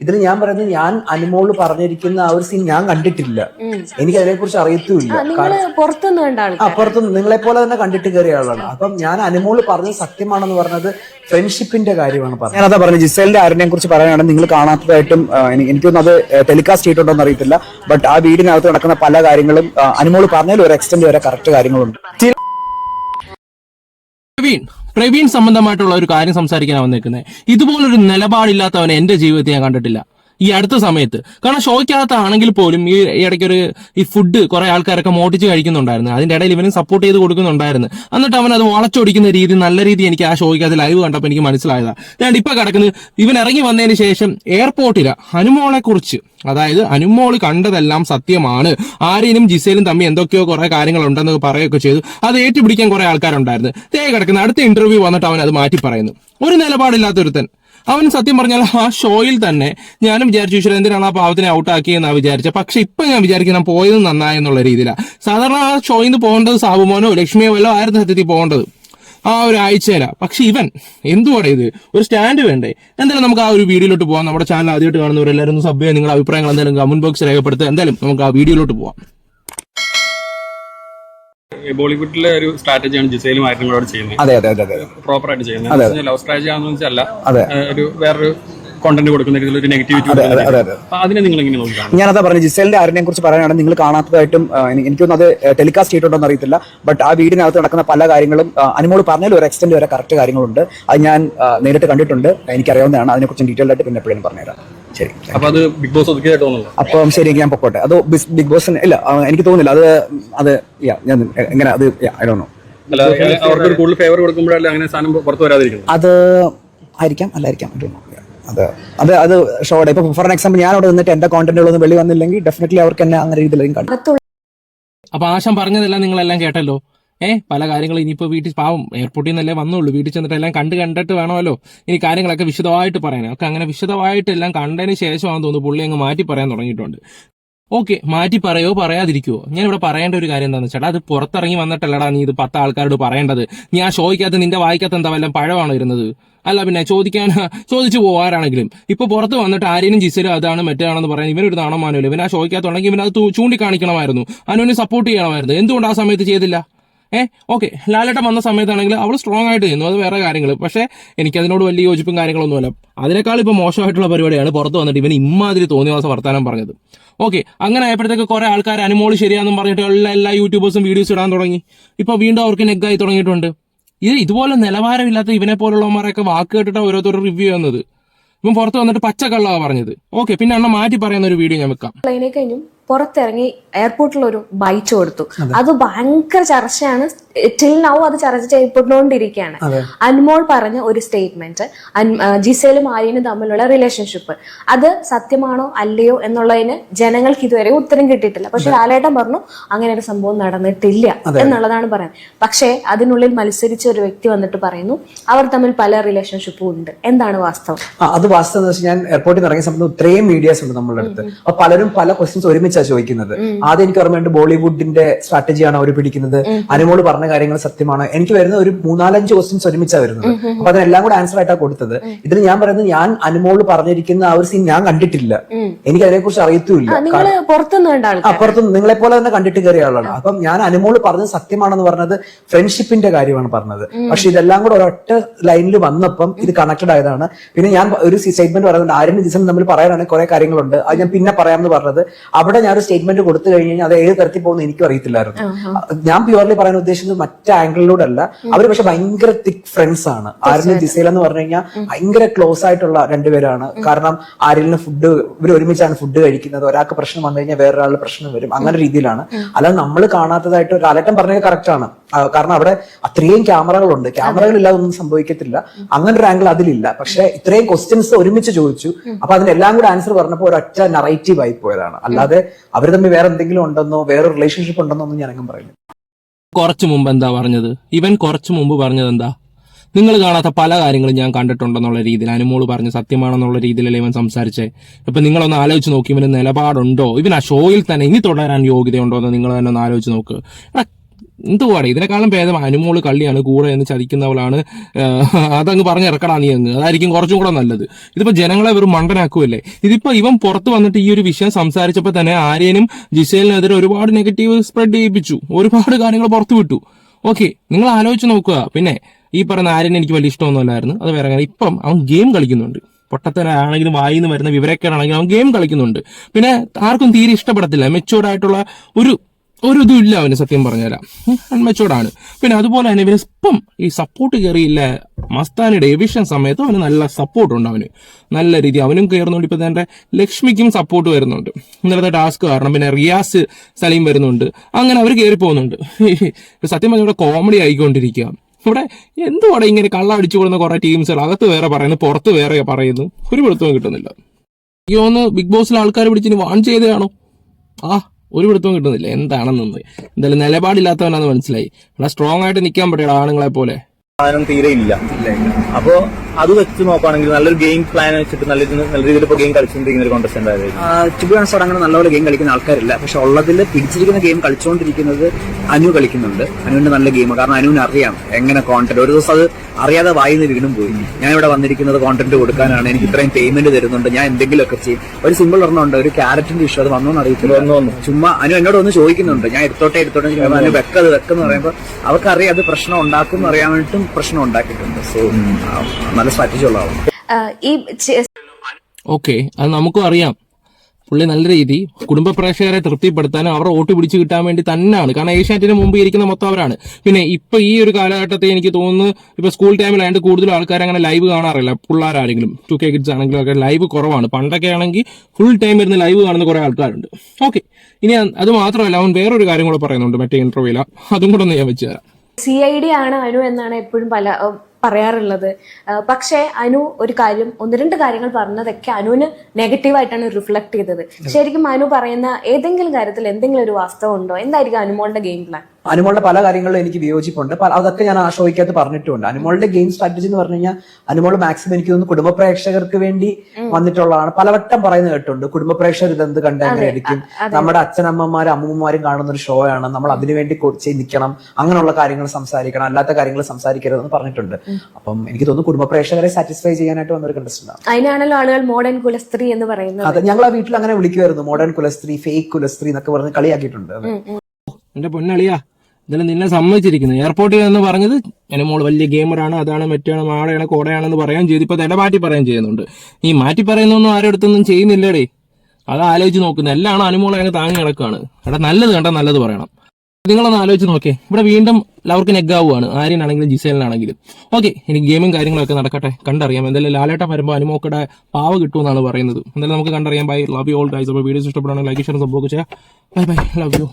ഇതിൽ ഞാൻ പറയുന്നത് ഞാൻ അനുമോൾ പറഞ്ഞിരിക്കുന്ന ആ ഒരു സീൻ ഞാൻ കണ്ടിട്ടില്ല. എനിക്ക് അതിനെ കുറിച്ച് അറിയത്തുമില്ല നിങ്ങൾ പുറത്തുനിന്ന് നിങ്ങളെ പോലെ തന്നെ കണ്ടിട്ട് കയറിയ ആളാണ്. അപ്പം ഞാൻ അനുമോൾ പറഞ്ഞത് സത്യമാണെന്ന് പറഞ്ഞത് ഫ്രണ്ട്ഷിപ്പിന്റെ കാര്യമാണ് പറഞ്ഞത്. ഞാനതാ പറഞ്ഞത് ജിസേലിന്റെ ആരിനെ കുറിച്ച് പറയുകയാണെങ്കിൽ നിങ്ങൾ കാണാത്തതായിട്ടും ആ, എനിക്കൊന്നും അത് ടെലികാസ്റ്റ് ചെയ്തിട്ടുണ്ടോ അറിയത്തില്ല. ബട്ട് ആ വീടിനകത്ത് നടക്കുന്ന പല കാര്യങ്ങളും ആ, അനുമോൾ പറഞ്ഞതിൽ ഒരു എക്സ്റ്റെന്റ് വരെ കറക്റ്റ് കാര്യങ്ങളുണ്ട്. പ്രവീൺ സംബന്ധമായിട്ടുള്ള ഒരു കാര്യം സംസാരിക്കാനാണ് വന്നേക്കുന്നത് ഇതുപോലൊരു നിലപാടില്ലാത്തവനെ എന്റെ ജീവിതത്തിൽ ഞാൻ കണ്ടിട്ടില്ല. ഈ അടുത്ത സമയത്ത്. കാരണം ഷോയ്ക്കകത്താണെങ്കിൽ പോലും ഈ ഇടയ്ക്കൊരു ഈ ഫുഡ് കുറെ ആൾക്കാരൊക്കെ മോട്ടിച്ച് കഴിക്കുന്നുണ്ടായിരുന്നു. അതിന്റെ ഇടയിൽ ഇവനും സപ്പോർട്ട് ചെയ്ത് കൊടുക്കുന്നുണ്ടായിരുന്നു. എന്നിട്ട് അവൻ അത് വളച്ചൊടിക്കുന്ന രീതി നല്ല രീതി എനിക്ക് ആ ഷോയ്ക്കകത്ത് ലൈവ് കണ്ടപ്പോൾ എനിക്ക് മനസ്സിലായതാ. ഞാൻ ഇപ്പൊ കിടക്കുന്നത് ഇവൻ ഇറങ്ങി വന്നതിന് ശേഷം എയർപോർട്ടിൽ ഹനുമോളെ കുറിച്ച് അതായത് അനുമോൾ കണ്ടതെല്ലാം സത്യമാണ്. ആര്യനും ജിസേലും തമ്മിൽ എന്തൊക്കെയോ കുറെ കാര്യങ്ങൾ ഉണ്ടെന്ന് പറയുകയൊക്കെ ചെയ്തു. അത് ഏറ്റുപിടിക്കാൻ കുറെ ആൾക്കാരുണ്ടായിരുന്നു. തേ കിടക്കുന്ന. അടുത്ത ഇന്റർവ്യൂ വന്നിട്ട് അവൻ അത് മാറ്റി പറയുന്നു ഒരു നിലപാടില്ലാത്തൊരുത്തൻ. അവൻ സത്യം പറഞ്ഞാൽ ആ ഷോയിൽ തന്നെ ഞാനും വിചാരിച്ചു ഈശ്വരൻ എന്തിനാണ് ആ പാവത്തിനെ ഔട്ടാക്കിയെന്നാ വിചാരിച്ചത് പക്ഷെ ഇപ്പൊ ഞാൻ വിചാരിക്കുന്ന പോയത് നന്നായി എന്നുള്ള രീതിയിലാണ് സാധാരണ ആ ഷോയിൽ നിന്ന് പോകേണ്ടത് സാബുമോനോ ലക്ഷ്മിയോ വല്ലോ ആയിരുന്നു സത്യത്തിൽ പോകേണ്ടത്. ആ ഒരു ആഴ്ചയില. പക്ഷെ ഇവൻ എന്തുവാണ് ഇത്? ഒരു സ്റ്റാൻഡ് വേണ്ടേ? എന്തായാലും നമുക്ക് ആ ഒരു വീഡിയോയിലോട്ട് പോകാം നമ്മുടെ ചാനൽ ആദ്യമായിട്ട് കാണുന്നവരെല്ലാവരും സബ് ചെയ്യുക നിങ്ങളുടെ അഭിപ്രായങ്ങൾ എന്തായാലും കമന്റ് ബോക്സ് രേഖപ്പെടുത്തുക. എന്തായാലും നമുക്ക് ആ വീഡിയോയിലോട്ട് പോവാം. ബോളിവുഡിലെ ഒരു സ്ട്രാറ്റജിയാണ് ജിസയിലും ആയിരങ്ങളോട് ചെയ്യുന്നത്. അതെ അതെ അതെ പ്രോപ്പർ ആയിട്ട് ചെയ്യുന്നത്. ലവ് സ്ട്രാറ്റജി ആണെന്ന് വെച്ചല്ല. ഒരു വേറൊരു കോണ്ടന്റ് കൊടുക്കുന്ന രീതിയിൽ ഒരു നെഗറ്റിവിറ്റി അതിനെ നിങ്ങൾ എങ്ങനെ നോക്കുക ഞാനതാ പറഞ്ഞു ജിസേലിന്റെ ആരിനെ കുറിച്ച് പറയാനാണ് നിങ്ങൾ കാണാത്തതായിട്ടും എനിക്കൊന്നും അത് ടെലികാസ്റ്റ് ചെയ്തിട്ടുണ്ടോ അറിയത്തില്ല. ബട്ട് ആ വീടിനകത്ത് നടക്കുന്ന പല കാര്യങ്ങളും അനുമോട് അനുമോൾ പറഞ്ഞതിൽ ഒരു എക്സ്റ്റെന്റ് വരെ കറക്റ്റ് കാര്യങ്ങളുണ്ട്. അത് ഞാൻ നേരിട്ട് കണ്ടിട്ടുണ്ട്. എനിക്കറിയാവുന്നതാണ്. അതിനെക്കുറിച്ച് ഡീറ്റെയിൽ ആയിട്ട് പിന്നെ എപ്പോഴും പറഞ്ഞുതരാം. ശരി അപ്പൊ അത് ബിഗ് ബോസ് അപ്പം ശരി ഞാൻ പൊക്കോട്ടെ. അത് ബിഗ് ബോസ് ഇല്ല എനിക്ക് തോന്നുന്നില്ല. അത് അത് ഞാൻ എങ്ങനെ അത് ഐ ഡോ നോ അത് ആയിരിക്കാം അല്ലായിരിക്കാം അത്. അത് അത് ഷോടെ ഇപ്പൊ ഫോർ എക്സാമ്പിൾ ഞാൻ അവിടെ നിന്നിട്ട് എന്റെ കോണ്ടന്റുകളൊന്നും വെളി വന്നില്ലെങ്കിൽ ഡെഫിനറ്റ്ലി അവർക്ക് എന്നെ അങ്ങനെ രീതിയിലും കാണും. അപ്പൊ ആശം പറഞ്ഞതെല്ലാം നിങ്ങളെല്ലാം കേട്ടല്ലോ. ഏഹ് പല കാര്യങ്ങളും ഇനിയിപ്പോ വീട്ടിൽ പാവം എയർപോർട്ടിൽ നിന്നല്ലേ വന്നുള്ളൂ. വീട്ടിൽ ചെന്നിട്ട് എല്ലാം കണ്ട് കണ്ടിട്ട് വേണമല്ലോ. ഇനി കാര്യങ്ങളൊക്കെ വിശദമായിട്ട് പറയാൻ ഒക്കെ അങ്ങനെ വിശദമായിട്ട് എല്ലാം കണ്ടതിന് ശേഷമാണെന്ന് തോന്നുന്നു പുള്ളി അങ്ങ് മാറ്റി പറയാൻ തുടങ്ങിയിട്ടുണ്ട്. ഓക്കെ മാറ്റി പറയോ പറയാതിരിക്കുവോ? ഞാൻ ഇവിടെ പറയേണ്ട ഒരു കാര്യം എന്താണെന്ന് വെച്ചാൽ അത് പുറത്തിറങ്ങി വന്നിട്ടല്ലടാ നീ ഇത് പത്ത് ആൾക്കാരോട് പറയേണ്ടത്. നീ ആ ഷോയ്ക്കകത്ത് നിന്റെ വായിക്കകത്ത് എന്താ വല്ല പഴമാണോ ഇരുന്നത്? അല്ല പിന്നെ ചോദിക്കാൻ ചോദിച്ചു പോവാരാണെങ്കിലും ഇപ്പൊ പുറത്ത് വന്നിട്ട് ആരെയും ജിസലും അതാണ് മറ്റാണെന്ന് പറയാൻ ഇവനൊരു നാണമാനമില്ല ഇവൻ ആ ഷോയ്ക്കകത്തുണ്ടെങ്കിൽ ഇവനത് അത് ചൂണ്ടിക്കാണിക്കണമായിരുന്നു. അനുവിനെ സപ്പോർട്ട് ചെയ്യണമായിരുന്നു. എന്തുകൊണ്ട് ആ സമയത്ത് ചെയ്തില്ല? ഏ ഓക്കെ ലാലേട്ടൻ വന്ന സമയത്താണെങ്കിൽ അവൾ സ്ട്രോങ് ആയിട്ട് ചെയ്യുന്നു അത് വേറെ കാര്യങ്ങൾ പക്ഷേ എനിക്ക് അതിനോട് വലിയ യോജിപ്പും കാര്യങ്ങളൊന്നുമല്ല. അതിനേക്കാൾ ഇപ്പൊ മോശമായിട്ടുള്ള പരിപാടിയാണ് പുറത്ത് വന്നിട്ട് ഇവൻ ഇമ്മാതിരി തോന്നിയ വർത്താനം പറഞ്ഞത്. ഓക്കെ അങ്ങനെ ആയപ്പോഴത്തേക്ക് കുറെ ആൾക്കാർ അനുമോൾ ശരിയാണെന്നും പറഞ്ഞിട്ട് എല്ലാ എല്ലാ യൂട്യൂബേഴ്സും വീഡിയോസ് ഇടാൻ തുടങ്ങി. ഇപ്പൊ വീണ്ടും അവർക്ക് നെഗായി തുടങ്ങിയിട്ടുണ്ട്. ഇത് ഇതുപോലെ നിലവാരമില്ലാത്ത ഇവനെ പോലുള്ളവന്മാരൊക്കെ വാക്ക് കേട്ടിട്ട് ഓരോരുത്തർ റിവ്യൂ ചെയ്യുന്നത്. ഇപ്പം പുറത്ത് വന്നിട്ട് പച്ചക്കള്ളാ പറഞ്ഞത്. ഓക്കെ പിന്നെ അണ്ണ മാറ്റി പറയുന്ന ഒരു വീഡിയോ ഞാൻ വെക്കാം. പുറത്തിറങ്ങി എയർപോർട്ടിൽ ഒരു ബൈറ്റ് കൊടുത്തു. അത്. ഭയങ്കര ചർച്ചയാണ്. ടിൽ നൗ അത് ചർച്ച ചെയ്യപ്പെട്ടുകൊണ്ടിരിക്കുകയാണ്. അൻമോൾ പറഞ്ഞ ഒരു സ്റ്റേറ്റ്മെന്റ് ജിസേലും ആര്യനും തമ്മിലുള്ള റിലേഷൻഷിപ്പ് അത് സത്യമാണോ അല്ലയോ എന്നുള്ളതിന് ജനങ്ങൾക്ക് ഇതുവരെ ഉത്തരം കിട്ടിയിട്ടില്ല. പക്ഷെ ലാലേട്ടൻ പറഞ്ഞു അങ്ങനെ ഒരു സംഭവം നടന്നിട്ടില്ല എന്നുള്ളതാണ് പറയുന്നത്. പക്ഷേ അതിനുള്ളിൽ മത്സരിച്ച ഒരു വ്യക്തി വന്നിട്ട് പറയുന്നു അവർ തമ്മിൽ പല റിലേഷൻഷിപ്പും ഉണ്ട്. എന്താണ് വാസ്തവം? അത് വാസ്തവം ഞാൻ എയർപോർട്ടിൽ ഇറങ്ങിയ സമയത്ത് ഇത്രയും മീഡിയാസ് ഉണ്ട് നമ്മളുടെ അടുത്ത്. പലരും പല ക്വസ്റ്റ്യൻസ് ഒരുമിച്ചാണ് ചോദിക്കുന്നത്. ആദ്യം എനിക്ക് ഓർമ്മയുണ്ട് ബോളിവുഡിന്റെ സ്ട്രാറ്റജിയാണ് അവർ പിടിക്കുന്നത്. അനുമോൾ പറഞ്ഞ കാര്യങ്ങൾ സത്യമാണ്. എനിക്ക് വരുന്ന ഒരു മൂന്നാലഞ്ച് ക്വസ്റ്റ്യൻസ് ഒരുമിച്ചാണ് വരുന്നത്. അപ്പൊ അതിനെല്ലാം കൂടെ ആൻസർ ആയിട്ടാണ് കൊടുത്തത്. ഇതിൽ ഞാൻ പറയുന്നത് ഞാൻ അനുമോൾ പറഞ്ഞിരിക്കുന്ന ആ ഒരു സീൻ ഞാൻ കണ്ടിട്ടില്ല. എനിക്ക് അതിനെക്കുറിച്ച് അറിയത്തുമില്ല. പുറത്തുനിന്ന് അപ്പുറത്ത് നിങ്ങളെ പോലെ തന്നെ കണ്ടിട്ട് കയറിയ ആളാണ്. അപ്പം ഞാൻ അനുമോൾ പറഞ്ഞത് സത്യമാണെന്ന് പറഞ്ഞത് ഫ്രണ്ട്ഷിപ്പിന്റെ കാര്യമാണ് പറഞ്ഞത്. പക്ഷെ ഇതെല്ലാം കൂടെ ഒരൊറ്റ ലൈനിൽ വന്നപ്പം ഇത് കണക്റ്റഡ് ആയതാണ്. പിന്നെ ഞാൻ ഒരു സ്റ്റേറ്റ്മെന്റ് പറയുന്നുണ്ട്. ആരും ദിവസം നമ്മൾ പറയാനാണെങ്കിൽ കുറെ കാര്യങ്ങളുണ്ട്. അത് ഞാൻ പിന്നെ പറയാമെന്ന് പറഞ്ഞത്. അവിടെ ഞാൻ ഒരു സ്റ്റേറ്റ്മെന്റ് കൊടുത്തു കഴിഞ്ഞ് കഴിഞ്ഞാൽ അത് ഏത് തരത്തിൽ പോകുന്നു എനിക്കും അറിയത്തില്ലായിരുന്നു. ഞാൻ പ്യുവർലി പറയാൻ ഉദ്ദേശിച്ചത് മറ്റേ ആംഗിളിലൂടെ അല്ല അവർ പക്ഷെ ഭയങ്കര തിക് ഫ്രണ്ട്സ് ആണ്. ആരിലും ജിസേൽ എന്ന് പറഞ്ഞു കഴിഞ്ഞാൽ ഭയങ്കര ക്ലോസ് ആയിട്ടുള്ള രണ്ടുപേരാണ്. കാരണം ആരിലും ഫുഡ് ഇവർ ഒരുമിച്ചാണ് ഫുഡ് കഴിക്കുന്നത്. ഒരാൾക്ക് പ്രശ്നം വന്നു കഴിഞ്ഞാൽ വേറൊരാളുടെ പ്രശ്നം വരും. അങ്ങനെ രീതിയിലാണ്. അല്ലാതെ നമ്മൾ കാണാത്തതായിട്ട് ഒരു അലട്ടം പറഞ്ഞത് കറക്റ്റ് ആണ്. കാരണം അവിടെ അത്രയും ക്യാമറകളുണ്ട്. ക്യാമറകൾ ഇല്ലാതെ ഒന്നും സംഭവിക്കത്തില്ല. അങ്ങനെ ഒരു ആംഗിൾ അതിലില്ല. പക്ഷെ ഇത്രയും ക്വസ്റ്റ്യൻസ് ഒരുമിച്ച് ചോദിച്ചു. അപ്പൊ അതിനെല്ലാം കൂടെ ആൻസർ പറഞ്ഞപ്പോൾ ഒരൊറ്റ നറേറ്റീവ് ആയി പോയതാണ്. അല്ലാതെ അവർ തമ്മിൽ വേറെ എന്തെങ്കിലും ഉണ്ടെന്നോ വേറെ റിലേഷൻഷിപ്പ് ഉണ്ടെന്നോ ഒന്നും ഞാനങ്ങും പറയുന്നു കുറച്ചു മുമ്പ് എന്താ പറഞ്ഞത്? ഇവൻ കുറച്ചു മുമ്പ് പറഞ്ഞത് എന്താ നിങ്ങൾ കാണാത്ത പല കാര്യങ്ങളും ഞാൻ കണ്ടിട്ടുണ്ടെന്നുള്ള രീതിയിൽ അനുമോൾ പറഞ്ഞ സത്യമാണെന്നുള്ള രീതിയിലല്ലേ ഇവൻ സംസാരിച്ചേ? ഇപ്പൊ നിങ്ങളൊന്ന് ആലോചിച്ച് നോക്കി ഇവന് നിലപാടുണ്ടോ? ഇവൻ ആ ഷോയിൽ തന്നെ ഇനി തുടരാൻ യോഗ്യതയുണ്ടോ എന്ന് നിങ്ങൾ തന്നെ ഒന്ന് ആലോചിച്ച് നോക്ക്. എടാ, എന്തുവാണ് ഇതിനെക്കാളും ഭേദം അനുമോൾ കള്ളിയാണ് കൂടെ എന്ന് ചതിക്കുന്നവളാണ്. അതങ്ങ് പറഞ്ഞ് ഇറക്കടാ നീ അങ്ങ്. അതായിരിക്കും കുറച്ചും കൂടെ നല്ലത്. ഇതിപ്പോ ജനങ്ങളെ വെറും മണ്ടനാക്കുമല്ലേ ഇതിപ്പോ ഇവൻ പുറത്ത് വന്നിട്ട് ഈ ഒരു വിഷയം സംസാരിച്ചപ്പോൾ തന്നെ ആര്യനും ജിസേലിനെതിരെ ഒരുപാട് നെഗറ്റീവ് സ്പ്രെഡ് ചെയ്യിപ്പിച്ചു. ഒരുപാട് കാര്യങ്ങൾ പുറത്തു വിട്ടു. ഓക്കെ നിങ്ങൾ ആലോചിച്ച് നോക്കുക. പിന്നെ ഈ പറയുന്ന ആര്യനെ എനിക്ക് വലിയ ഇഷ്ടമൊന്നുമല്ലായിരുന്നു. അത് വേറെ കാര്യം. ഇപ്പം അവൻ ഗെയിം കളിക്കുന്നുണ്ട്. പൊട്ടത്തനാണെങ്കിലും വായിന്ന് വരുന്ന വിവരക്കേടാണെങ്കിലും അവൻ ഗെയിം കളിക്കുന്നുണ്ട്. പിന്നെ ആർക്കും തീരെ ഇഷ്ടപ്പെടത്തില്ല. മെച്ചൂർഡ് ആയിട്ടുള്ള ഒരു ഒരു ഇതും ഇല്ല അവന് സത്യം പറഞ്ഞുതരാം. അൺമെച്ചോർഡാണ് പിന്നെ അതുപോലെ തന്നെ ഇവന് ഇപ്പം ഈ സപ്പോർട്ട് കയറിയില്ല മസ്താനിയുടെ എവിഷൻ സമയത്ത് അവന് നല്ല സപ്പോർട്ട് ഉണ്ട് അവന്. നല്ല രീതി അവനും കയറുന്നുണ്ട്. ഇപ്പൊ തന്നെ ലക്ഷ്മിക്കും സപ്പോർട്ട് വരുന്നുണ്ട്. ഇന്നലത്തെ ടാസ്ക് കാരണം പിന്നെ റിയാസ് സലീം വരുന്നുണ്ട്. അങ്ങനെ അവർ കയറി പോകുന്നുണ്ട് സത്യം പറഞ്ഞ ഇവിടെ കോമഡി ആയിക്കൊണ്ടിരിക്കുക. ഇവിടെ എന്തുവാടെ ഇങ്ങനെ കള്ള അടിച്ചു കൊടുക്കുന്ന കുറെ ടീംസുകൾ അകത്ത് വേറെ പറയുന്നു പുറത്ത് വേറെ പറയുന്നു. ഒരു പിടുത്തവും കിട്ടുന്നില്ല. എനിക്ക് ഒന്ന് ബിഗ് ബോസിലെ ആൾക്കാർ പിടിച്ചിന് വാൺ ചെയ്തതാണോ? ആ ഒരു പിടുത്തവും കിട്ടുന്നില്ല. എന്താണെന്നത്? എന്തായാലും നിലപാടില്ലാത്തവനാന്ന് മനസ്സിലായി. അവിടെ സ്ട്രോങ് ആയിട്ട് നിൽക്കാൻ പറ്റിയ ആണുങ്ങളെ പോലെ. തീരെ ഇല്ല. അപ്പോ അത് വെച്ച് നോക്കുകയാണെങ്കിൽ നല്ലൊരു ഗെയിം പ്ലാൻ വെച്ചിട്ട് നല്ല നല്ല രീതിയിൽ ഇപ്പോൾ ഗെയിം കളിച്ചുകൊണ്ടിരിക്കുന്ന ഒരു കോൺടെസ്റ്റ് ആയിരുന്നു. ചുബാൻസോട് അങ്ങനെ നല്ലപോലെ ഗെയിം കളിക്കുന്ന ആൾക്കാരില്ല. പക്ഷെ ഉള്ളതിൽ പിടിച്ചിരിക്കുന്ന ഗെയിം കളിച്ചുകൊണ്ടിരിക്കുന്നത് അനു കളിക്കുന്നുണ്ട്. അനുവിന്റെ നല്ല ഗെയിം കാരണം അനുവിന് അറിയാം എങ്ങനെ കോണ്ടന്റ് ഒരു ദിവസം അത് അറിയാതെ വായിന്ന് വീണും പോയി. ഞാൻ ഇവിടെ വന്നിരിക്കുന്നത് കോണ്ടന്റ് കൊടുക്കാനാണ്. എനിക്ക് ഇത്രയും പേയ്മെന്റ് തരുന്നുണ്ട്. ഞാൻ എന്തെങ്കിലുമൊക്കെ ചെയ്യും. ഒരു സിമ്പിൾ ഒരെണ്ണമുണ്ട് ഒരു ക്യാരറ്റിന്റെ ഇഷ്യൂ അത് വന്നോന്ന് അറിയത്തില്ല. ചുമ്മാ അനു എന്നോട് ഒന്ന് ചോദിക്കുന്നുണ്ട്. ഞാൻ എടുത്തോട്ടെ എടുത്തോട്ടെ അനു വെക്കത് വെക്കെന്ന് പറയുമ്പോൾ അവർക്കറിയാം അത് പ്രശ്നം ഉണ്ടാക്കും എന്ന് അറിയാൻ വേണ്ടിയിട്ടും പ്രശ്നം ഉണ്ടാക്കിയിട്ടുണ്ട്. സോ നല്ല സ്ട്രാറ്റജി ഉള്ള ആളാണ് ഈ ഓക്കെ അത് നമുക്കും അറിയാം. പുള്ളി നല്ല രീതി കുടുംബ പ്രേക്ഷകരെ തൃപ്തിപ്പെടുത്താനും അവരെ വോട്ട് പിടിച്ചു കിട്ടാൻ വേണ്ടി തന്നെയാണ്. കാരണം ഏഷ്യാനെറ്റിന് മുമ്പ് ഇരിക്കുന്ന മൊത്തം അവരാണ്. പിന്നെ ഇപ്പൊ ഈ ഒരു കാലഘട്ടത്തെ എനിക്ക് തോന്നുന്നു ഇപ്പൊ സ്കൂൾ ടൈമിലായിട്ട് കൂടുതൽ ആൾക്കാർ അങ്ങനെ ലൈവ് കാണാറില്ല. പിള്ളേരാണെങ്കിലും ടു കെ കിഡ്സ് ആണെങ്കിലും ഒക്കെ ലൈവ് കുറവാണ്. പണ്ടൊക്കെ ആണെങ്കിൽ ഫുൾ ടൈം ഇരുന്ന് ലൈവ് കാണുന്ന കുറെ ആൾക്കാരുണ്ട്. ഓക്കെ ഇനി അത് മാത്രമല്ല അവൻ വേറൊരു കാര്യം കൂടെ പറയുന്നുണ്ട് മറ്റേ ഇന്റർവ്യൂല അതും കൂടെ ഒന്ന് ഞാൻ വെച്ചുതരാം സി ഐ ഡി ആണ് അനു എന്നാണ് എപ്പോഴും പല പറയാറുള്ളത്. പക്ഷേ അനു ഒരു കാര്യം ഒന്ന് രണ്ട് കാര്യങ്ങൾ പറഞ്ഞതൊക്കെ അനുവിന് നെഗറ്റീവായിട്ടാണ് റിഫ്ലക്ട് ചെയ്തത്. ശരിക്കും അനു പറയുന്ന ഏതെങ്കിലും കാര്യത്തിൽ എന്തെങ്കിലും ഒരു വാസ്തവം ഉണ്ടോ? എന്തായിരിക്കും അനുമോളുടെ ഗെയിം പ്ലാൻ അനുമോളുടെ പല കാര്യങ്ങളിലും എനിക്ക് വിയോജിപ്പുണ്ട്. അതൊക്കെ ഞാൻ ആ ഷോയ്ക്കകത്ത് പറഞ്ഞിട്ടുണ്ട്. അനുമോളുടെ ഗെയിം സ്ട്രാറ്റജി എന്ന് പറഞ്ഞു കഴിഞ്ഞാൽ അനുമോൾ മാക്സിമം എനിക്ക് തോന്നുന്നു കുടുംബ പ്രേക്ഷകർക്ക് വേണ്ടി വന്നിട്ടുള്ളതാണ്. പലവട്ടം പറയുന്ന കേട്ടുണ്ട് കുടുംബ പ്രേക്ഷകർ ഇതെന്ത് കണ്ട് എങ്ങനെ എടുക്കും നമ്മുടെ അച്ഛനമ്മമാരും അമ്മൂമ്മമാരും കാണുന്ന ഒരു ഷോ ആണ്. നമ്മൾ അതിനുവേണ്ടി നിൽക്കണം അങ്ങനെയുള്ള കാര്യങ്ങൾ സംസാരിക്കണം. അല്ലാത്ത കാര്യങ്ങൾ സംസാരിക്കരുതെന്ന് പറഞ്ഞിട്ടുണ്ട്. അപ്പം എനിക്ക് തോന്നുന്നു കുടുംബ പ്രേക്ഷകരെ സാറ്റിസ്ഫൈ ചെയ്യാനായിട്ട് വന്നൊരു കണ്ടസ്റ്റന്റ് അതിനാണല്ലോ ആളുകൾ മോഡേൺ കുലസ്ത്രീ എന്ന് പറയുന്നത്. അതെ ഞങ്ങൾ ആ വീട്ടിൽ അങ്ങനെ വിളിക്കുമായിരുന്നു. മോഡേൺ കുലസ്ത്രീ ഫേക്ക് കുലസ്ത്രീ എന്നൊക്കെ പറഞ്ഞ് കളിയാക്കിയിട്ടുണ്ട്. എന്റെ പൊന്നളിയാ ഇതിൽ നിന്നെ സമ്മതിച്ചിരിക്കുന്നു. എയർപോർട്ടിൽ എന്ന് പറഞ്ഞത് എന്റെ മോൾ വലിയ ഗെയിമറാണ് അതാണ് മറ്റാണ് മാടയാണ് കോടയാണെന്ന് പറയാൻ ചെയ്തു. ഇപ്പോൾ തല മാറ്റി പറയാൻ ചെയ്യുന്നുണ്ട്. ഈ മാറ്റി പറയുന്നൊന്നും ആരുടെ അടുത്തൊന്നും ചെയ്യുന്നില്ലടേ? അത് ആലോചിച്ച് നോക്കുന്നത് എല്ലാം അനുമോളെ അങ്ങ് താങ്ങി കിടക്കുകയാണ് എടാ നല്ലത് കണ്ടാൽ നല്ലത് പറയണം. നിങ്ങളൊന്ന് ആലോചിച്ച് നോക്കേ. ഇവിടെ വീണ്ടും ലവർക്ക് നെഗാവുകയാണ് ആര്യനാണെങ്കിലും ജിസേലിനാണെങ്കിലും. ഓക്കെ ഇനി ഗെയിമും കാര്യങ്ങളൊക്കെ നടക്കട്ടെ. കണ്ടറിയാം. എന്തായാലും ലാലേട്ടൻ വരുമ്പോൾ അനുമോക്കടെ പാവ കിട്ടുമെന്നാണ് പറയുന്നത്. എന്തായാലും നമുക്ക് കണ്ടറിയാം. Bye love you all guys അപ്പോൾ വീഡിയോസ് ഇഷ്ടപ്പെടുകയാണെങ്കിൽ ലൈക്ക് ഷെയർ സംഭവിച്ചാൽ ബൈ ബൈ ലവ് യു